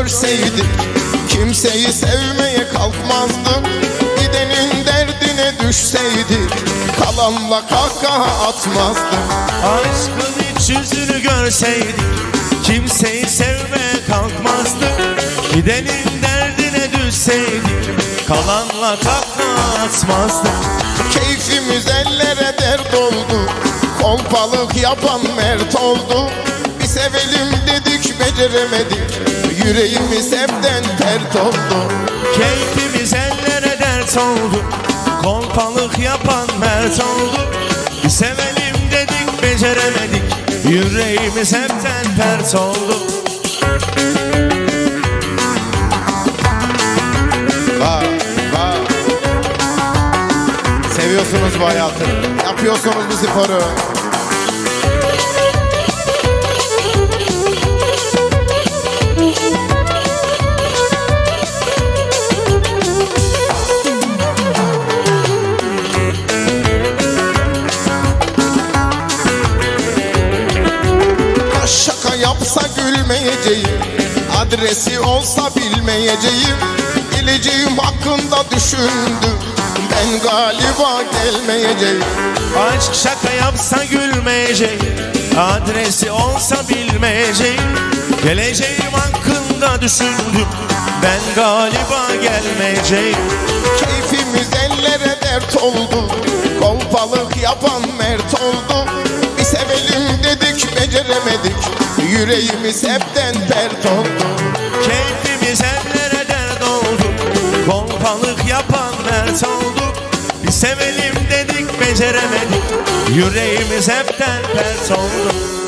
Görseydik Kimseyi sevmeye kalkmazdık Gidenin derdine düşseydik Kalanla kahkaha atmazdık Aşkın iç yüzünü görseydik Kimseyi sevmeye kalkmazdık Gidenin derdine düşseydik Kalanla kahkaha atmazdık Keyfimiz ellere dert oldu Kolpalık yapan mert oldu. Bir sevelim dedik beceremedik Yüreğimiz hepten pert oldu. Keyfimiz ellere dert oldu. Kolpalık yapan mert oldu. Sevelim dedik beceremedik. Yüreğimiz hepten pert oldu. Bak bak Seviyorsunuz bu hayatı. Yapıyorsunuz bu sporu yapsa gülmeyeceğim. Adresi olsa bilmeyeceğim. Geleceğim hakkında düşündüm. Ben galiba gelmeyeceğim. Aşk şaka yapsa gülmeyeceğim. Adresi olsa bilmeyeceğim. Geleceğim hakkında düşündüm. Ben galiba gelmeyeceğim. Keyfimiz ellere dert oldu. Kolpalık yapan mert oldu Yüreğimiz hepten pert oldu. Keyfimiz ellere dert oldu. Kolpalık yapan mert oldu. Bir sevelim dedik beceremedik. Yüreğimiz hepten pert oldu